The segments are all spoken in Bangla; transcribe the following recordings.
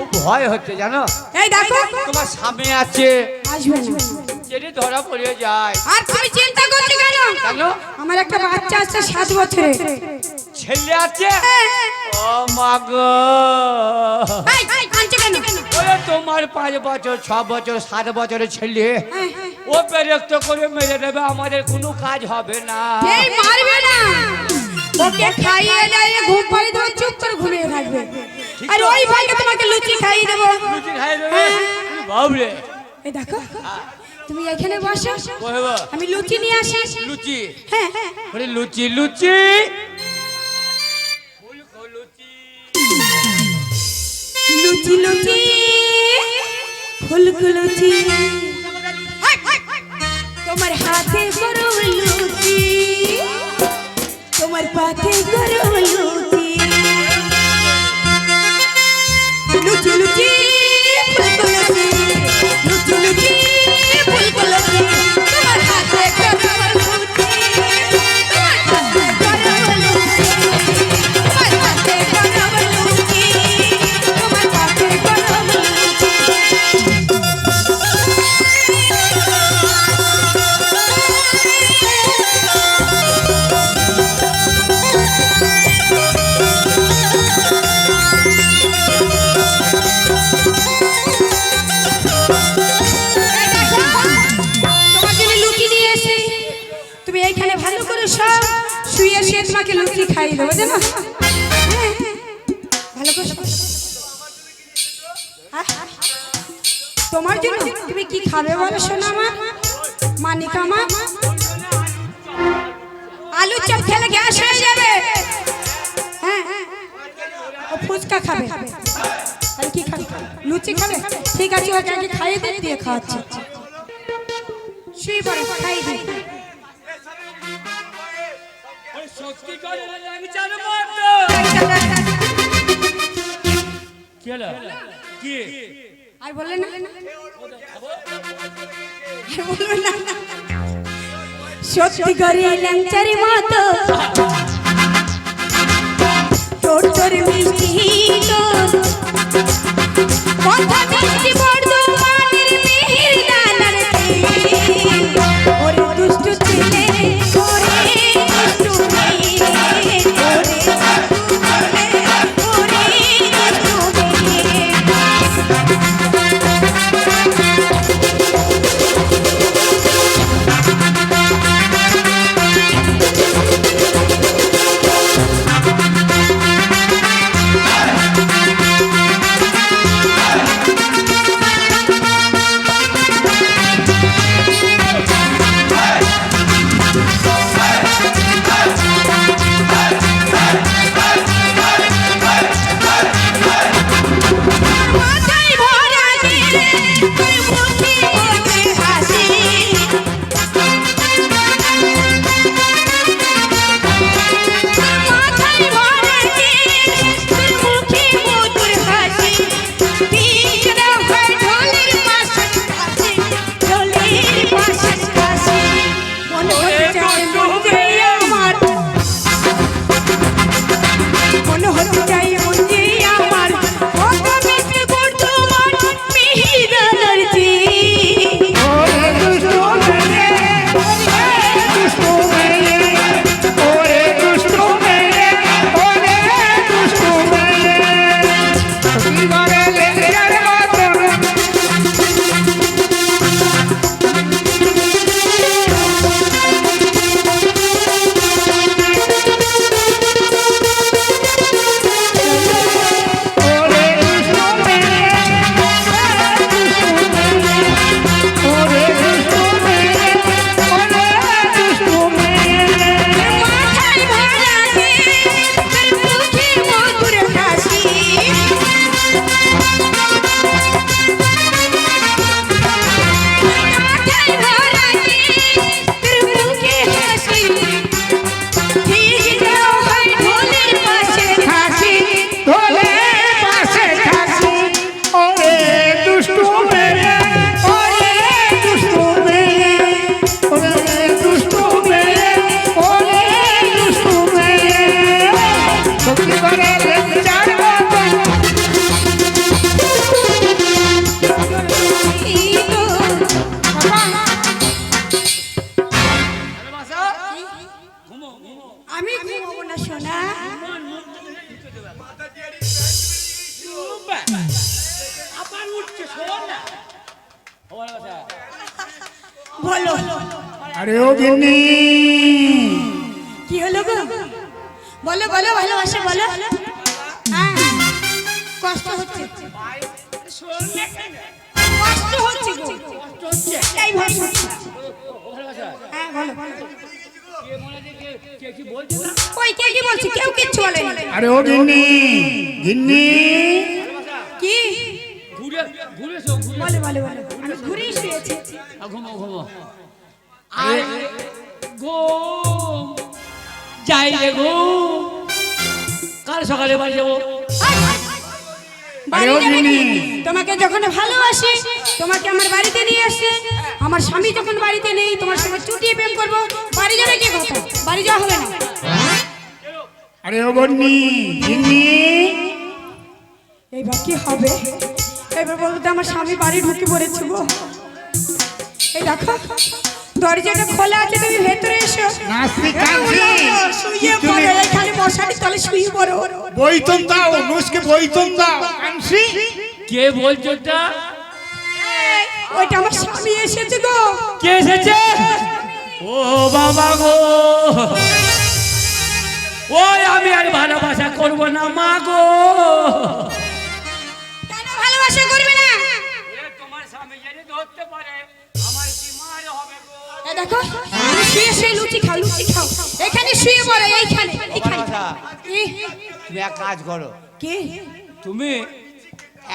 খুব ভয় হচ্ছে জানো? এই দেখো। তোমার স্বামী আছে। আসবে না। যদি ধরা পড়ে যায়। আর তুমি চিন্তা করছ কেন? কেন আমার একটা বাচ্চা আছে সাত বছরে ছেলে আছে? ও মা গো। ওরে তোমার পাঁচ বছর ছ বছর সাত বছরের ছেলে। হ্যাঁ, হ্যাঁ। ও বেরক্ত করে মেরে দেবে আমাদের কোনো কাজ হবে না। এই মারবে না। ওকে খাইয়ে দাইয়ে ঘুম পাড়িয়ে দেবো চুপ করে ঘুমিয়ে থাকবে। আর ওই ভাইকে তোমাকে লুচি খাইয়ে দেবো। লুচি খাই দেবে? বাবরে এই দেখো তুমি এখানে বসো। আমি লুচি নিয়ে আসি। লুচি? হ্যাঁ। হ্যাঁ ওরে লুচি। লুচি। লুচি লুচি। ফুলকু লুচি। তোমার হাতে গরম লুচি। তোমার পাতে লুচি লুচি। দেবো জানো। ভালো করে। হ্যাঁ। তোমার জন্য তুমি কি খাবে বলো শোনো আমার? মানিকা মা আলু চপ খেলে গ্যাস হয়ে যাবে। হ্যাঁ? ফুচকা খাবে। কি খাবে? লুচি খাবে? ঠিক আছে, ওকে আগে খাইয়ে দিয়ে খাওয়াচ্ছি। শুয়ে পড়ো খাইয়ে দিন সত্যি করে লাগছে না কি হলো কি? আর বললেন ল্যাংচারি মতো মিষ্টি বলো। আরে ও গিন্নি। কি হলো গো? বলো বলো ভালোবাসে বলো। হ্যাঁ কষ্ট হচ্ছে। কষ্ট হচ্ছে গো। এই ভাষা হ্যাঁ বলো ওই কে কি বলছি? কেউ কিচ্ছু বলেনি। আরে ও গিন্নি গিন্নি। কি? ঘুরে ঘুরে শো, ঘুরে বলো বলো বলো। আমি ঘুরেই শুয়েছি আ, ঘুমো ঘুমো। আয় ঘুম। যাই রে ঘুম। কাল সকালে বাড়ি যাব। বাড়ি যাবে কি? তোমাকে যখন ভালোবাসি তোমাকে আমার বাড়িতে নিয়ে আসছে আমার স্বামী যখন বাড়িতে নেই তোমার সঙ্গে চুটিয়ে প্রেম করব। বাড়ি যাবে কি কথা? বাড়ি যাওয়া হবে না। আরে ও গিন্নি এইবার কি হবে? এবার বলতে আমার স্বামী বাড়ি ঢুকে পড়েছে গো। এই দেখো দরজাটা খোলা আছে তুমি ভেতরে এসো। শুয়ে পড়ো এখানে মশারি তলে শুয়ে পড়ো। বইতন দাও নুসকে বইতন দাও কে বলছো ওটা? এই, ওইটা আমার স্বামী এসেছে গো। কে এসেছে? ও বাবা গো। ওই আমি আর ভালোবাসা করব না মা গো। ভালোবাসা করবে না? তোমার স্বামী যদি ধরতে পারে। দেখো শুয়ে শুয়ে লুচি খাও লুচি খাও। এখানে শুয়ে পড়ো এইখানে তুমি এক কাজ করো। কি? তুমি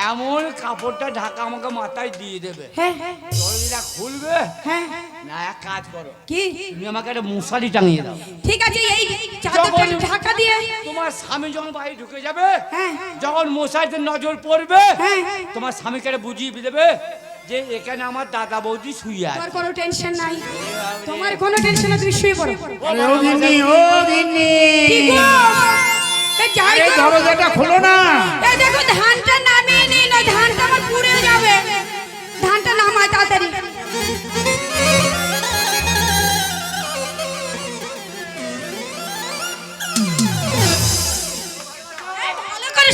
এমন কাপড়টা ঢাকা আমাকে মাথায় দিয়ে দেবে। হ্যাঁ। দরজাটা খুলবে। হ্যাঁ। না এক কাজ করো। কি? তুমি আমাকে একটা মশারি টাঙিয়ে দাও। ঠিক আছে এই চাদরটা ঢাকা দিয়ে। তোমার স্বামী যখন বাড়ি ঢুকে যাবে হ্যাঁ। যখন মশাইতে নজর পড়বে। তোমার স্বামীকে বুঝিয়ে দেবে যে এখানে আমার দাদা বৌদি শুয়ে তোমার কোনো টেনশন নাই। তোমার কোনো টেনশন নাই তুমি শুয়ে পড়ো। ও ও আরে দরজাটা খোলো না। এ দেখো ধানটা নামিয়ে নি না ধানটা আমার পুড়ে যাবে। ধানটা নামায় তাড়াতাড়ি। এই, ভালো করে?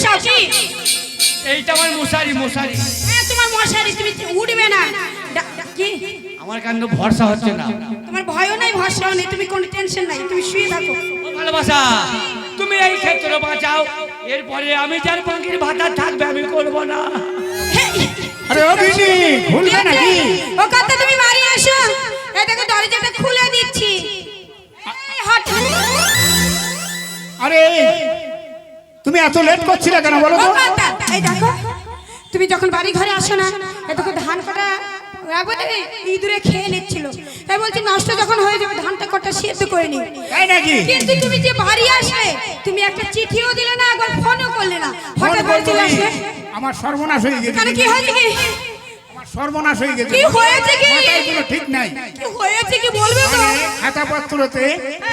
এইটা আমার মশারি মশারি। হ্যাঁ, তোমার মশারি তুমি উঠবে না। কি? আমার কেন ভরসা হচ্ছে না। তোমার ভয়ও নাই ভরসাও নেই তুমি কোনো টেনশন নাই তুমি শুয়ে থাকো। ভালোবাসা তুমি এই ক্ষেত্রে বাঁচাও। এরপরে আমি যার পাখির ভাতা থাকবে আমি করব না। আরে ও নাকি? ও কথা তুমি বাড়ি আসো। এই দেখো দরজাটা খুলে দিচ্ছি। আরে তুমি এত লেট করছিলে কেন বলো তো? এই দেখো তুমি যখন বাড়ি ঘরে আসো না দেখো ধান কাটা ইঁদুরে খেয়ে নিচ্ছিল। তাই বলছি নষ্ট যখন হয়ে যাবে ধানটা কটা সেদ্ধ করে নি। কিন্তু তুমি যে বাড়ি আসলে তুমি একটা চিঠিও দিলে না একবার ফোনও করলে না। হঠাৎ করে চলে করব আসলে। আমার সর্বনাশ হয়ে গেছে। কি হয়েছে কি? সর্বনাশ হয়ে গেছে। কি হয়েছে কি? মাথায় ঠিক নাই। কি হয়েছে কি বলবে তো মানে খাতাপত্রতে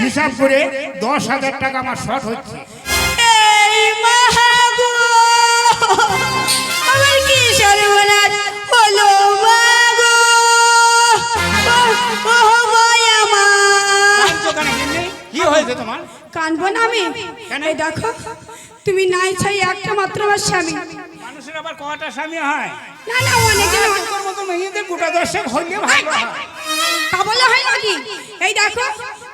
হিসাব করে দশ হাজার টাকা আমার শর্ট হচ্ছে। এই দেখো তুমি নাই চাই একটা মাত্র আমার স্বামী। মানুষের আবার কটা স্বামী হয়? না না অনেক তোর মতো মেয়েদের গোটা দশেক হইলে ভালো হয়। তা বললে হয় নাকি? এই দেখো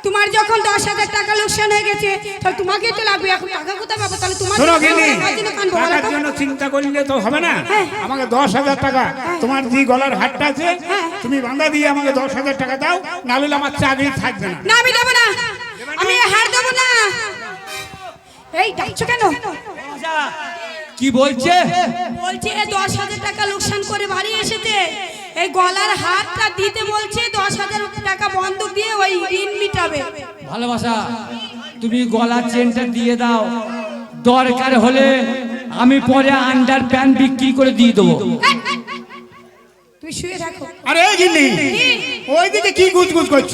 তোমার যখন দশ হাজার টাকা লোকসান হয়ে গেছে তাহলে তোমাকে তো লাগবে এখন টাকা কোথায় পাবো? তাহলে তোমার টাকার জন্য চিন্তা করলে তো হবে না। হ্যাঁ। আমাকে দশ হাজার টাকা তোমার যে গলার হাটটা আছে তুমি বাঁধা দিয়ে আমাকে দশ হাজার টাকা দাও নাহলে আমার চাকরি থাকবে না। না আমি দেবো না? আমি হার এই ডাকছো কেন? কি বলছে? বলছে দশ হাজার টাকা লোকসান করে বাড়ি এসেছে। এই গলার হাতটা দিতে বলছে দশ হাজার টাকা বন্ধক দিয়ে ওই ঋণ মিটাবে। ভালোবাসা তুমি গলার চেনটা দিয়ে দাও। দরকার হলে আমি পরে আন্ডার প্যান্ট বিক্রি করে দিয়ে দেবো। তুই শুয়ে থাকো। আরে ওইদিকে কি গুজগুজ করছ?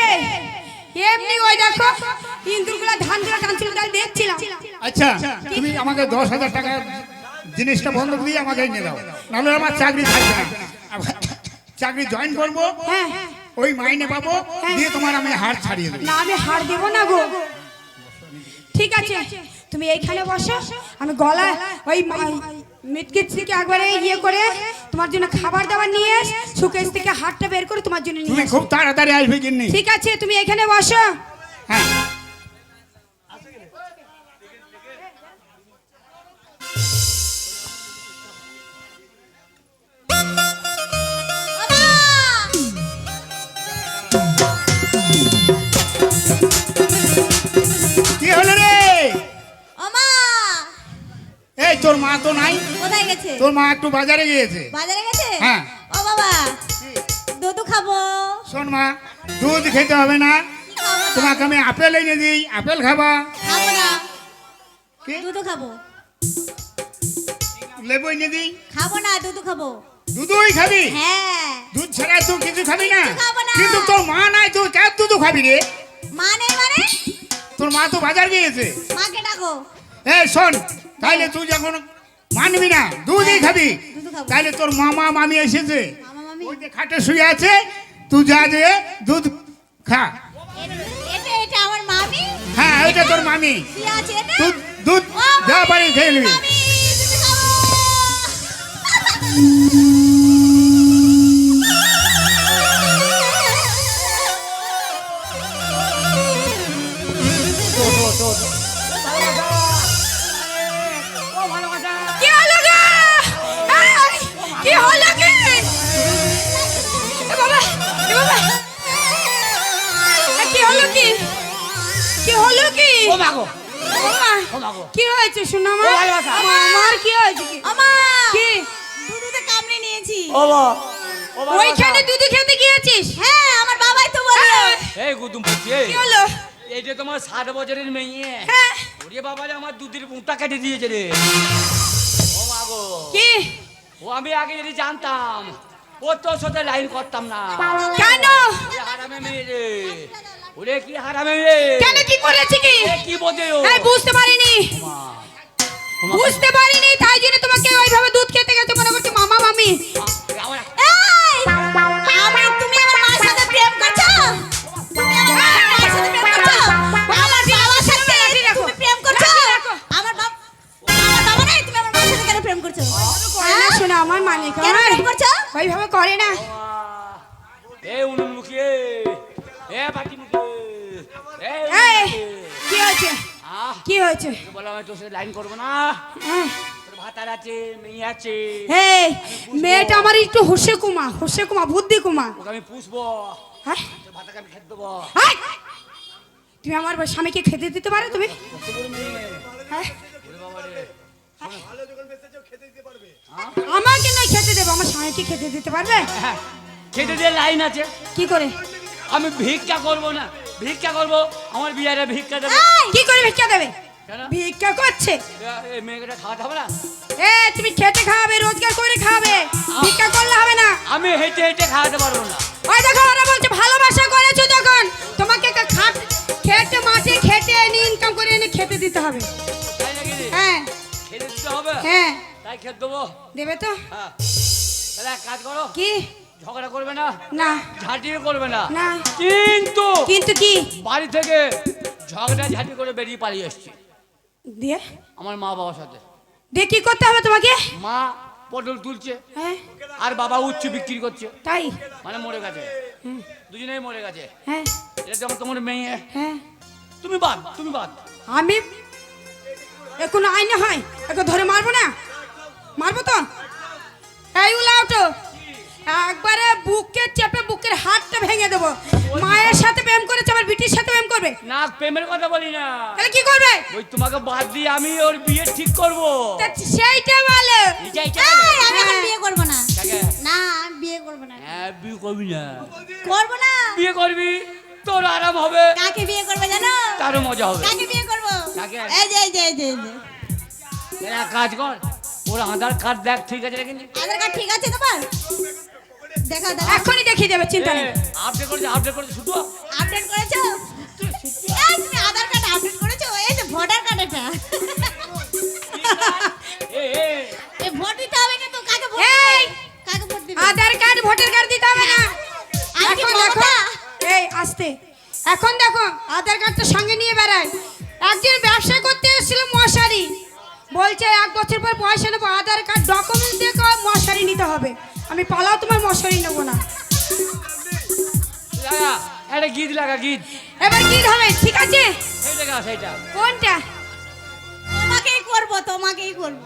এই এমনি ওই দেখো ইন্দুরগুলা ধানগুলা টানছিল তাই দেখছিলাম। আচ্ছা তুমি আমাকে দশ হাজার টাকা জিনিসটা দিয়ে আমাকে এনে দাও। নাহলে আমার চাকরি থাকবে না। চাকরি জয়েন করব হ্যাঁ। ওই মাইনে পাবো দিয়ে তোমার আমি ছাড়িয়ে দেবো। না আমি হার দেব না গো। ঠিক আছে তুমি এইখানে বসো আমি গলা ওই মিটকিট থেকে একবারে ইয়ে করে তোমার জন্য খাবার দাবার নিয়ে এস সুকেশ থেকে হাতটা বের করে তোমার জন্য নিয়ে খুব তাড়াতাড়ি আসবে কিন্নি ঠিক আছে তুমি এখানে বসো। হ্যাঁ। কি তোর মা তো নাই। কোথায় গেছে? তোর মা একটু বাজারে গিয়েছে। বাজারে গেছে? হ্যাঁ। ও বাবা দুধু খাব। শোন মা দুধ খেতে হবে না? তোমাকে আমি আপেল এনে দিই আপেল খাবা। খাব না। কি? দুধু খাব। লেবু এনে দিই। খাব না দুধু খাব। দুধই খাবি? হ্যাঁ। দুধ ছাড়া তুই কিছু খাবি না। কিন্তু তোর মা নাই তুই কার দুধ খাবি রে? মা নেই মানে? তোর মা তো বাজার গিয়েছে। মাকে ডাকো। এই শোন তাইলে তুই যখন মানবি না দুধই খাবি। তাইলে তোর মামা মামি এসেছে। ওই যে খাটে শুয়ে আছে তুই যা যে দুধ খা। হ্যাঁ এটা তোর মামি। দুধ দুধ যা পারি খেয়ে নিবি। শোনা মা আমার কি হয়েছে কি? কি? দুধুতে কামড়ে নিয়েছি। ও বা ও বা ওইখানে দুধ খেতে গিয়েছিস? হ্যাঁ আমার বাবাই তো বলল এই গুদুম পুচি কি হলো? এইটা তোমার ষাট বছরের মেয়ে। হ্যাঁ। ওরে বাবা রে আমার দুধের মুখটা কেটে দিয়েছে রে। ও মাগো কি? ও আমি আগে যদি জানতাম ও তোর সাথে লাইন করতাম না। কেন? হারামে মেয়ে রে। ওরে কি হারামে মেয়ে? কেন কি করেছে কি? এ কি বোঝে ও? বুঝতে পারিনি। বুঝতে পারিনি তাই জন্য তোমাকে ওইভাবে দুধ খেতে গেছে মনে করছে মামা মামি। আমার এই! আমি তুমি আমার কি হয়েছে? বলা আমি তোর সাথে লাইন করব না। হ্যাঁ। ভাতার আছে মেয়ে আছে। এই মেয়েটা আমার একটু হোসে কুমা হোসে কুমা বুদ্ধি কুমা। ওকে আমি পুষবো। হ্যাঁ? ভাতাকে আমি খেতে দেবো। তুমি আমার স্বামীকে খেতে দিতে পারো তুমি? হ্যাঁ? আমাকে নয় খেতে দেবো আমার স্বামীকে খেতে দিতে পারবে? হ্যাঁ, খেতে দিয়ে লাইন আছে। কি করে? আমি ভিক্ষা করব না। ভিক্ষা করব আমার বিয়ারে ভিক্ষা দেবে। কি করে ভিক্ষা দেবে? ভিক্ষা করছে? এ- এই মেয়েটা খাওয়াতে হবে না? এ তুমি খেতে খাওয়াবে রোজগার করে খাওয়াবে। ভিক্ষা করলে হবে না। আমি হেঁটে হেঁটে খাওয়াতে পারব না। ওই দেখো ওরা বলছে ভালোবাসা করেছ যখন তোমাকে খাট খেটে মাঠে খেটে এনে ইনকাম করে এনে খেতে দিতে হবে? হ্যাঁ। খেতে দিতে হবে? হ্যাঁ। তাই খেতে দেবো? দেবে তো? হ্যাঁ। তাহলে এক কাজ করো। কি? ঝগড়া করবে না? না। ঝাঁটিয়ে করবে না। না। কিন্তু কিন্তু কি? বাড়ি থেকে ঝগড়া ঝাঁটি করে বেরিয়ে পালিয়ে এসছি। দিয়ে? আমার মা বাবার সাথে। দিয়ে কি করতে হবে তোমাকে? মা পটল তুলছে হ্যাঁ। আর বাবা উচ্চ বিক্রি করছে। তাই? মানে মরে গেছে। দুজনেই মরে গেছে। হ্যাঁ। এটা যেমন তোমার মেয়ে হ্যাঁ। তুমি বাদ তুমি বাদ। আমি? এখন আইনে হয়? একে ধরে মারবো না? মারবো তো? এই উলাও তো। একবারে বুকে চেপে বুকের হাতটা ভেঙে দেবো। মায়ের সাথে প্রেম করেছে আবার বিটির সাথে প্রেম করবে? না প্রেমের কথা বলি না। তাহলে কি করবে? ওই তোমাকে বাদ দিয়ে আমি ওর বিয়ে ঠিক করব। সেইটা বলো। আমি এখন। বিয়ে করব না। না আমি বিয়ে করব না। হ্যাঁ বিয়ে করবি না। করব না? বিয়ে করবি? তোর আরাম হবে। কাকে বিয়ে করবে জানো? তারও মজা হবে। কাকে বিয়ে করব? কাকে? এই যে এই যে এই যে কাজ কর। ওর আধার কার্ড দেখ ঠিক আছে নাকি? আধার কার্ড ঠিক আছে তোমার? দেখা দেখা। এখনই দেখিয়ে দেবে চিন্তা নেই। আপডেট করেছে আপডেট করেছে শুধু। আপডেট করেছ? এই তুমি আধার কার্ড আপডেট করেছ? এই যে ভোটার কার্ড এটা। এই ভোট দিতে হবে কিন্তু কাকে ভোট এই! কাকে ভোট দিবে? আধার কার্ড ভোটার কার্ড দিতে হবে না। এখন দেখো এই আসতে। এখন দেখো আধার কার্ডটা সঙ্গে নিয়ে বেড়ায়। একজন ব্যবসা করতে এসেছিল মশারি। বলছে এক বছর পর পয়সা নেব আধার কার্ড সরি নেব না। লাগা একটা গীত লাগা গীত এবার কি হবে ঠিক আছে? সেইটা সেইটা। কোনটা? তোমাকেই করব তোমাকেই করব।